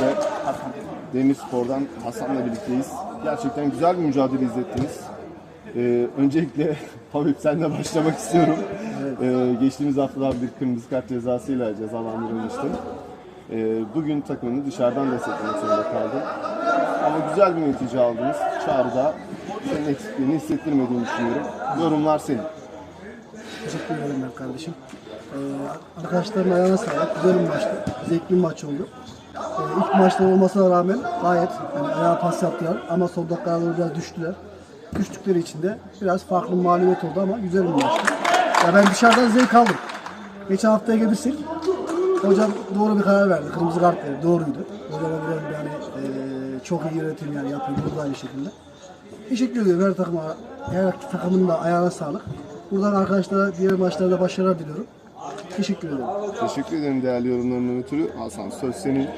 birlikte Demirspor'dan Hasan'la birlikteyiz. Gerçekten güzel bir mücadele izlettiniz. Ee, öncelikle Habib senle başlamak istiyorum. Ee, geçtiğimiz haftalar bir kırmızı kart cezasıyla cezalandırılmıştın. Ee, bugün takımını dışarıdan desteklemek zorunda kaldın. Ama güzel bir netice aldınız. Çağrı'da senin eksikliğini hissettirmediğini düşünüyorum. Yorumlar senin. Teşekkür ederim kardeşim. Ee, arkadaşların ayağına sağlık. Güzel bir maçtı. Zevkli bir maç oldu. İlk maçta olmasına rağmen gayet yani ayağa pas yaptılar ama son dakikalarda biraz düştüler. Düştükleri için de biraz farklı mağlubiyet oldu ama güzel bir maçtı. Ya ben dışarıdan zevk aldım. Geçen haftaya gelirsek hocam doğru bir karar verdi. Kırmızı kart verdi. Doğruydu. Hocam da yani e, çok iyi yönetim yani yapıyor. Burada aynı şekilde. Teşekkür ediyorum her takıma, her takımın da ayağına sağlık. Buradan arkadaşlara diğer maçlarda başarılar diliyorum. Teşekkür ederim. Teşekkür ederim değerli yorumlarından ötürü. Hasan söz senin.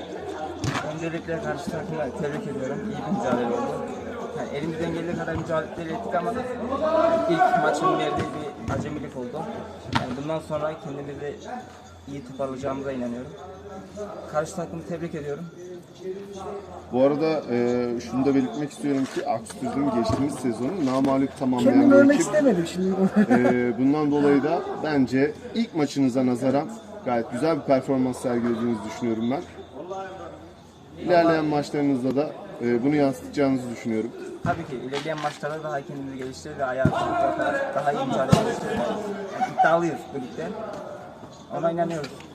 Öncelikle karşı takımı tebrik ediyorum. İyi bir mücadele oldu. Yani elimizden geldiği kadar mücadele ettik ama ilk maçın verdiği bir acemilik oldu. Yani bundan sonra kendimizi iyi toparlayacağımıza inanıyorum. Karşı takımı tebrik ediyorum. Bu arada e, şunu da belirtmek istiyorum ki Aksüz'ün geçtiğimiz sezonu namağlup tamamlayan Kendimi bir övmek ekip. istemedim şimdi. E, bundan dolayı da bence ilk maçınıza nazaran gayet güzel bir performans sergilediğinizi düşünüyorum ben. İlerleyen maçlarınızda da e, bunu yansıtacağınızı düşünüyorum. Tabii ki ilerleyen maçlarda daha kendimizi geliştirir ve ayağa kalkarak daha iyi mücadele edeceğiz. Yani iddialıyız bu ligde. Ona inanıyoruz.